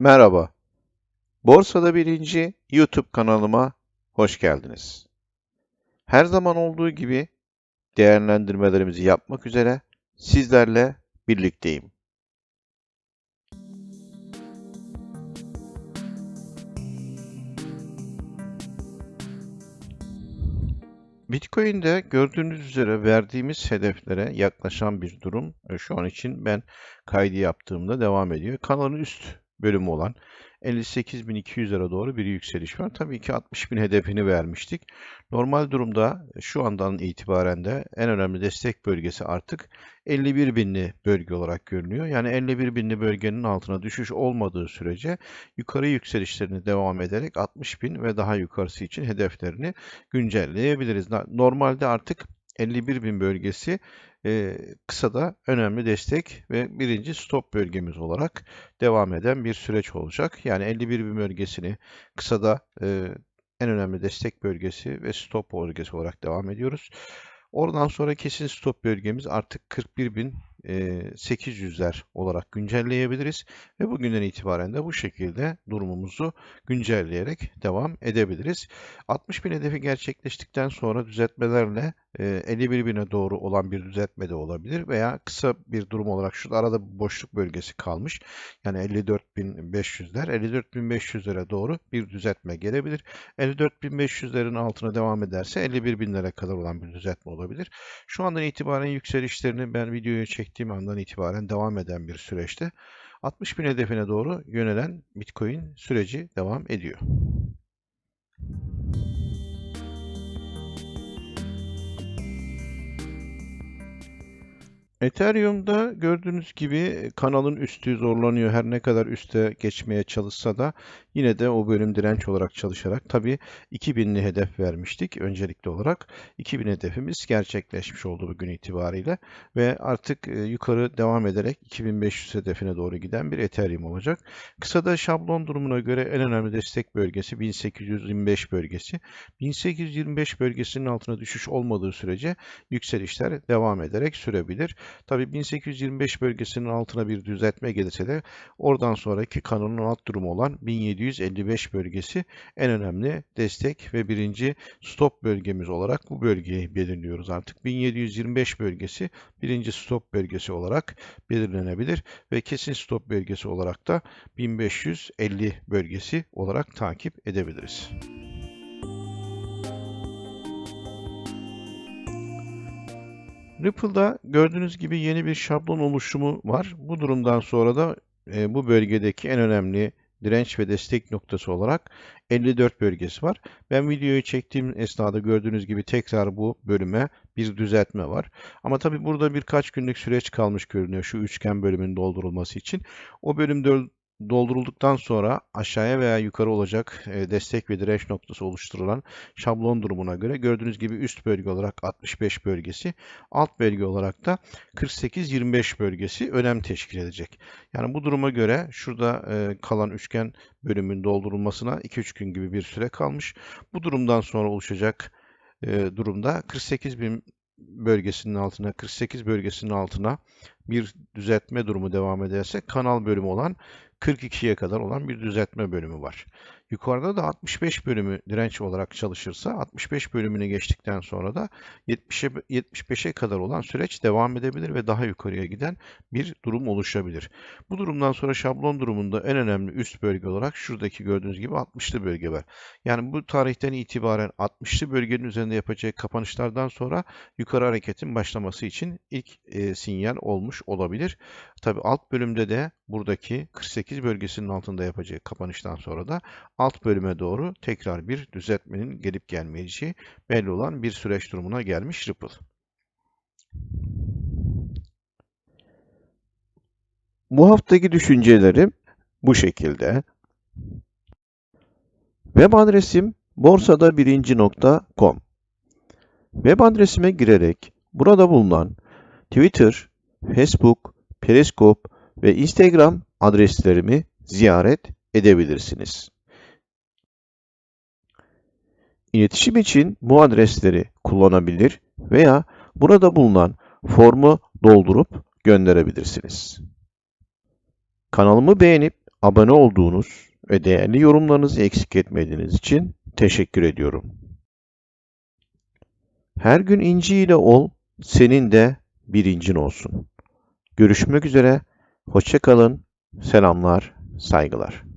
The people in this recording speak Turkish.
Merhaba. Borsada Birinci YouTube kanalıma hoş geldiniz. Her zaman olduğu gibi değerlendirmelerimizi yapmak üzere sizlerle birlikteyim. Bitcoin'de gördüğünüz üzere verdiğimiz hedeflere yaklaşan bir durum şu an için ben kaydı yaptığımda devam ediyor. Kanalın üst bölümü olan 58.200'lere doğru bir yükseliş var. Tabii ki 60.000 hedefini vermiştik. Normal durumda şu andan itibaren de en önemli destek bölgesi artık 51.000'li bölge olarak görünüyor. Yani 51.000'li bölgenin altına düşüş olmadığı sürece yukarı yükselişlerini devam ederek 60.000 ve daha yukarısı için hedeflerini güncelleyebiliriz. Normalde artık 51.000 bölgesi e, kısada önemli destek ve birinci stop bölgemiz olarak devam eden bir süreç olacak. Yani 51.000 bölgesini kısada e, en önemli destek bölgesi ve stop bölgesi olarak devam ediyoruz. Oradan sonra kesin stop bölgemiz artık 41.800'ler olarak güncelleyebiliriz ve bugünden itibaren de bu şekilde durumumuzu güncelleyerek devam edebiliriz. 60.000 hedefi gerçekleştikten sonra düzeltmelerle 51 bine doğru olan bir düzeltme de olabilir veya kısa bir durum olarak şu arada bir boşluk bölgesi kalmış. Yani 54.500'ler 54.500'lere doğru bir düzeltme gelebilir. 54.500'lerin altına devam ederse 51.000'lere kadar olan bir düzeltme olabilir. Şu andan itibaren yükselişlerini ben videoyu çektiğim andan itibaren devam eden bir süreçte 60.000 hedefine doğru yönelen Bitcoin süreci devam ediyor. Ethereum'da gördüğünüz gibi kanalın üstü zorlanıyor. Her ne kadar üste geçmeye çalışsa da yine de o bölüm direnç olarak çalışarak tabii 2000'li hedef vermiştik öncelikli olarak. 2000 hedefimiz gerçekleşmiş oldu bugün itibariyle ve artık e, yukarı devam ederek 2500 hedefine doğru giden bir Ethereum olacak. Kısada şablon durumuna göre en önemli destek bölgesi 1825 bölgesi. 1825 bölgesinin altına düşüş olmadığı sürece yükselişler devam ederek sürebilir. Tabii 1825 bölgesinin altına bir düzeltme gelirse de oradan sonraki kanunun alt durumu olan 1755 bölgesi en önemli destek ve birinci stop bölgemiz olarak bu bölgeyi belirliyoruz artık. 1725 bölgesi birinci stop bölgesi olarak belirlenebilir ve kesin stop bölgesi olarak da 1550 bölgesi olarak takip edebiliriz. Ripple'da gördüğünüz gibi yeni bir şablon oluşumu var. Bu durumdan sonra da e, bu bölgedeki en önemli direnç ve destek noktası olarak 54 bölgesi var. Ben videoyu çektiğim esnada gördüğünüz gibi tekrar bu bölüme bir düzeltme var. Ama tabi burada birkaç günlük süreç kalmış görünüyor şu üçgen bölümün doldurulması için. O bölüm doldurulduktan sonra aşağıya veya yukarı olacak e, destek ve direnç noktası oluşturulan şablon durumuna göre gördüğünüz gibi üst bölge olarak 65 bölgesi, alt bölge olarak da 48-25 bölgesi önem teşkil edecek. Yani bu duruma göre şurada e, kalan üçgen bölümün doldurulmasına 2-3 gün gibi bir süre kalmış. Bu durumdan sonra oluşacak e, durumda 48 bin bölgesinin altına, 48 bölgesinin altına bir düzeltme durumu devam ederse kanal bölümü olan 42'ye kadar olan bir düzeltme bölümü var. Yukarıda da 65 bölümü direnç olarak çalışırsa 65 bölümünü geçtikten sonra da 70'e 75'e kadar olan süreç devam edebilir ve daha yukarıya giden bir durum oluşabilir. Bu durumdan sonra şablon durumunda en önemli üst bölge olarak şuradaki gördüğünüz gibi 60'lı bölge var. Yani bu tarihten itibaren 60'lı bölgenin üzerinde yapacağı kapanışlardan sonra yukarı hareketin başlaması için ilk e, sinyal olmuş olabilir. Tabi alt bölümde de buradaki 48 bölgesinin altında yapacağı kapanıştan sonra da alt bölüme doğru tekrar bir düzeltmenin gelip gelmeyeceği belli olan bir süreç durumuna gelmiş Ripple. Bu haftaki düşüncelerim bu şekilde. Web adresim borsada birinci.com Web adresime girerek burada bulunan Twitter, Facebook, Periscope ve Instagram adreslerimi ziyaret edebilirsiniz. İletişim için bu adresleri kullanabilir veya burada bulunan formu doldurup gönderebilirsiniz. Kanalımı beğenip abone olduğunuz ve değerli yorumlarınızı eksik etmediğiniz için teşekkür ediyorum. Her gün inci ile ol, senin de birincin olsun. Görüşmek üzere, hoşça kalın, selamlar, saygılar.